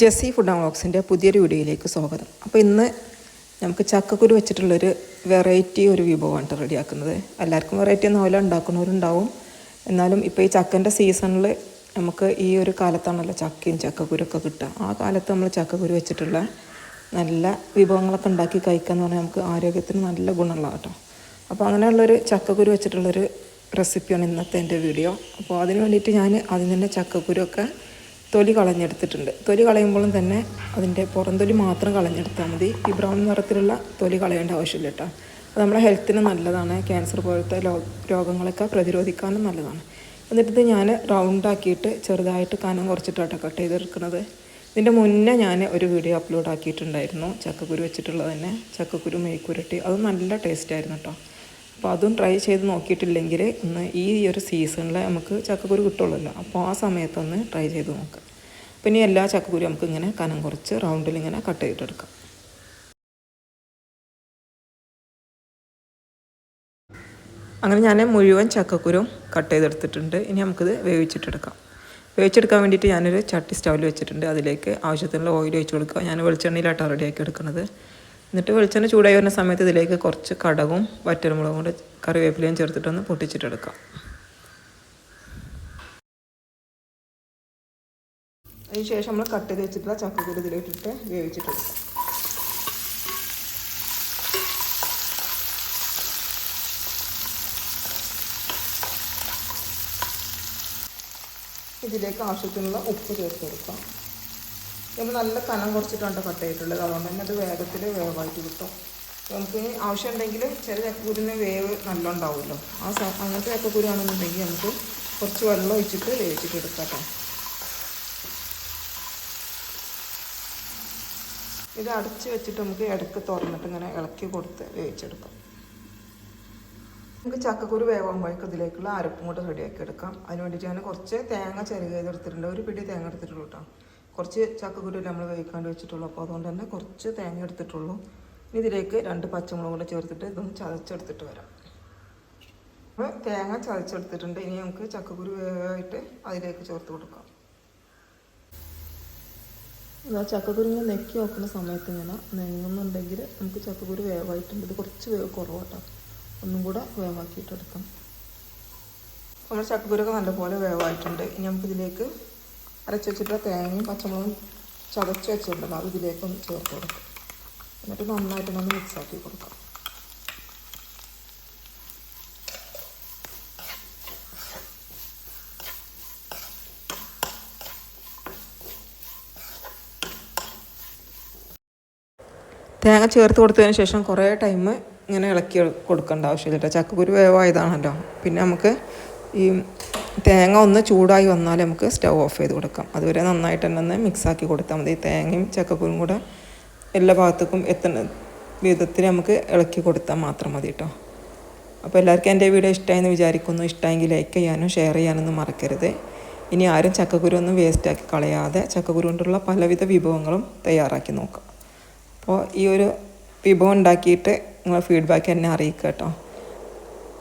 Jessy food and വ്ളോഗ്സിന്റെ പുതിയൊരു വീഡിയോയിലേക്ക് സ്വാഗതം. അപ്പോൾ ഇന്ന് നമുക്ക് ചക്കക്കുരു വെച്ചിട്ടുള്ളൊരു വെറൈറ്റി ഒരു വിഭവമാണ് റെഡിയാക്കുന്നത്. എല്ലാവർക്കും വെറൈറ്റി ഒന്നും ആവില്ല ഉണ്ടാക്കുന്നവരുണ്ടാവും. എന്നാലും ഇപ്പോൾ ഈ ചക്കന്റെ സീസണിൽ നമുക്ക് ഈ ഒരു കാലത്താണല്ലോ ചക്കയും ചക്കക്കുരൊക്കെ കിട്ടുക. ആ കാലത്ത് നമ്മൾ ചക്കക്കുരു വെച്ചിട്ടുള്ള നല്ല വിഭവങ്ങളൊക്കെ ഉണ്ടാക്കി കഴിക്കുക എന്ന് പറഞ്ഞാൽ നമുക്ക് ആരോഗ്യത്തിന് നല്ല ഗുണമുള്ള കേട്ടോ. അപ്പോൾ അങ്ങനെയുള്ളൊരു ചക്കക്കുരു വെച്ചിട്ടുള്ളൊരു റെസിപ്പിയാണ് ഇന്നത്തെ എന്റെ വീഡിയോ. അപ്പോൾ അതിന് വേണ്ടിയിട്ട് ഞാൻ അതിൽ തന്നെ ചക്കക്കുരുവൊക്കെ തൊലി കളഞ്ഞെടുത്തിട്ടുണ്ട്. തൊലി കളയുമ്പോഴും തന്നെ അതിന്റെ പുറംതൊലി മാത്രം കളഞ്ഞെടുത്താൽ മതി. ഈ ബ്രൗൺ നിറത്തിലുള്ള തൊലി കളയേണ്ട ആവശ്യമില്ല കേട്ടോ. അത് നമ്മുടെ ഹെൽത്തിന് നല്ലതാണ്. ക്യാൻസർ പോലത്തെ രോഗങ്ങളൊക്കെ പ്രതിരോധിക്കാനും നല്ലതാണ്. എന്നിട്ട് ഇത് ഞാൻ റൗണ്ടാക്കിയിട്ട് ചെറുതായിട്ട് കനം കുറച്ചിട്ടാട്ടോ കട്ട് ചെയ്തെടുക്കുന്നത്. ഇതിന്റെ മുന്നേ ഞാൻ ഒരു വീഡിയോ അപ്ലോഡ് ആക്കിയിട്ടുണ്ടായിരുന്നു. ചക്കക്കുരു വെച്ചിട്ടുള്ളത് തന്നെ. ചക്കക്കുരു മെയ്ക്കുരട്ടി. അത് നല്ല ടേസ്റ്റായിരുന്നു കേട്ടോ. അപ്പോൾ അതും ട്രൈ ചെയ്ത് നോക്കിയിട്ടില്ലെങ്കിൽ ഒന്ന് ഈ ഒരു സീസണിൽ നമുക്ക് ചക്കക്കുരു കിട്ടുള്ളല്ലോ. അപ്പോൾ ആ സമയത്തൊന്ന് ട്രൈ ചെയ്ത് നോക്കാം. പിന്നെ എല്ലാ ചക്കക്കുരു നമുക്ക് ഇങ്ങനെ കനം കുറച്ച് റൗണ്ടിൽ ഇങ്ങനെ കട്ട് ചെയ്തെടുക്കാം. അങ്ങനെ ഞാൻ മുഴുവൻ ചക്കക്കുരും കട്ട് ചെയ്തെടുത്തിട്ടുണ്ട്. ഇനി നമുക്കിത് വേവിച്ചിട്ടെടുക്കാം. വേവിച്ചെടുക്കാൻ വേണ്ടിയിട്ട് ഞാനൊരു ചട്ടി സ്റ്റൗവിൽ വെച്ചിട്ടുണ്ട്. അതിലേക്ക് ആവശ്യത്തിനുള്ള ഓയിൽ ഒഴിച്ച് കൊടുക്കുക. ഞാൻ വെളിച്ചെണ്ണയിലാട്ടാണ് റെഡിയാക്കി എടുക്കുന്നത്. എന്നിട്ട് വെളിച്ചെണ്ണ ചൂടായി വരുന്ന സമയത്ത് ഇതിലേക്ക് കുറച്ച് കടകും വറ്റൽമുളകും കൂടെ കറിവേപ്പിലയും ചേർത്തിട്ടൊന്ന് പൊട്ടിച്ചിട്ടെടുക്കാം. അതിന് ശേഷം നമ്മൾ കട്ട് ചെയ്ത് വെച്ചിട്ടുള്ള ചക്കക്കുരു ഇതിലേക്കിട്ട് വേവിച്ചിട്ടെടുക്കാം. ഇതിലേക്ക് ആവശ്യത്തിനുള്ള ഉപ്പ് ചേർത്ത് കൊടുക്കാം നമ്മൾ നല്ല കനം കുറച്ചിട്ടാണ് കട്ട് ചെയ്തിട്ടുള്ളത്. അതുകൊണ്ട് തന്നെ അത് വേഗത്തിൽ വേവായിട്ട് കിട്ടും. നമുക്ക് ആവശ്യം ഉണ്ടെങ്കിൽ ചില ചക്കക്കുരുന്ന് വേവ് നല്ല ഉണ്ടാവുമല്ലോ ആ അങ്ങനത്തെ ചക്കക്കുരുവാണെന്നുണ്ടെങ്കിൽ നമുക്ക് കുറച്ച് വെള്ളം ഒഴിച്ചിട്ട് വേവിച്ചിട്ട് എടുക്കാം ഇത് അടച്ച് വെച്ചിട്ട് നമുക്ക് ഇടയ്ക്ക് തുറന്നിട്ട് ഇങ്ങനെ ഇളക്കി കൊടുത്ത് വേവിച്ചെടുക്കാം. നമുക്ക് ചക്കക്കുരു വേവാകുമ്പോഴേക്കും ഇതിലേക്കുള്ള അരപ്പും കൂടെ റെഡിയാക്കി എടുക്കാം. അതിന് വേണ്ടിയിട്ട് ഞാൻ കുറച്ച് തേങ്ങ ചെറുകെ ഒരു പിടി തേങ്ങ എടുത്തിട്ടുള്ളൂ കേട്ടോ കുറച്ച് ചക്കക്കുരു നമ്മൾ വേവിക്കാണ്ട് വെച്ചിട്ടുള്ളൂ. അപ്പോൾ അതുകൊണ്ട് തന്നെ കുറച്ച് തേങ്ങ എടുത്തിട്ടുള്ളൂ. ഇനി ഇതിലേക്ക് രണ്ട് പച്ചമുളക് കൂടെ ചേർത്തിട്ട് ഇതൊന്ന് ചതച്ചെടുത്തിട്ട് വരാം. അപ്പോൾ തേങ്ങ ചതച്ചെടുത്തിട്ടുണ്ട്. ഇനി നമുക്ക് ചക്കക്കുരു വേവായിട്ട് അതിലേക്ക് ചേർത്ത് കൊടുക്കാം. എന്നാൽ ചക്കക്കുരു ഇങ്ങനെ നെക്കി വെക്കുന്ന സമയത്ത് ഇങ്ങനെ നെങ്ങുന്നുണ്ടെങ്കിൽ നമുക്ക് ചക്കക്കുരു വേവായിട്ടുണ്ട്. ഇത് കുറച്ച് വേവ് കുറവാട്ടോ. ഒന്നും കൂടെ വേവാക്കിയിട്ടെടുക്കാം നമ്മുടെ ചക്കക്കുരൊക്കെ നല്ലപോലെ വേവായിട്ടുണ്ട്. ഇനി നമുക്കിതിലേക്ക് അരച്ച് വെച്ചിട്ട് തേങ്ങയും പച്ചമുളകും ചതച്ച് വെച്ചിട്ടുണ്ടല്ലോ അത് ഇതിലേക്കൊന്ന് ചേർത്ത് കൊടുക്കാം. എന്നിട്ട് നന്നായിട്ടൊന്ന് മിക്സ് ആക്കി കൊടുക്കാം. തേങ്ങ ചേർത്ത് കൊടുത്തതിന് ശേഷം കുറേ ടൈം ഇങ്ങനെ ഇളക്കി കൊടുക്കേണ്ട ആവശ്യമില്ല കേട്ടോ ചക്കക്കുരു വേവായതാണല്ലോ. പിന്നെ നമുക്ക് ഈ തേങ്ങ ഒന്ന് ചൂടായി വന്നാൽ നമുക്ക് സ്റ്റൗ ഓഫ് ചെയ്ത് കൊടുക്കാം. അതുവരെ നന്നായിട്ട് തന്നെ ഒന്ന് മിക്സാക്കി കൊടുത്താൽ മതി. തേങ്ങയും ചക്കപ്പൂരും കൂടെ എല്ലാ ഭാഗത്തേക്കും എത്തുന്ന വിധത്തിൽ നമുക്ക് ഇളക്കി കൊടുത്താൽ മാത്രം മതി കേട്ടോ അപ്പോൾ എല്ലാവർക്കും എന്റെ വീഡിയോ ഇഷ്ടമായെന്ന് വിചാരിക്കുന്നു. ഇഷ്ടമെങ്കിൽ ലൈക്ക് ചെയ്യാനും ഷെയർ ചെയ്യാനൊന്നും മറക്കരുത്. ഇനി ആരും ചക്കക്കുരു ഒന്നും വേസ്റ്റാക്കി കളയാതെ ചക്കക്കുരു കൊണ്ടുള്ള പലവിധ വിഭവങ്ങളും തയ്യാറാക്കി നോക്കാം. അപ്പോൾ ഈ ഒരു വിഭവം ഉണ്ടാക്കിയിട്ട് നിങ്ങൾ ഫീഡ്ബാക്ക് എന്നെ അറിയിക്കുക കേട്ടോ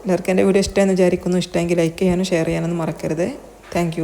എല്ലാവർക്കും എന്റെ വീഡിയോ ഇഷ്ടമെന്ന് വിചാരിക്കുന്നു. ഇഷ്ടമെങ്കിൽ ലൈക്ക് ചെയ്യാനും ഷെയർ ചെയ്യാനൊന്നും മറക്കരുത്. താങ്ക്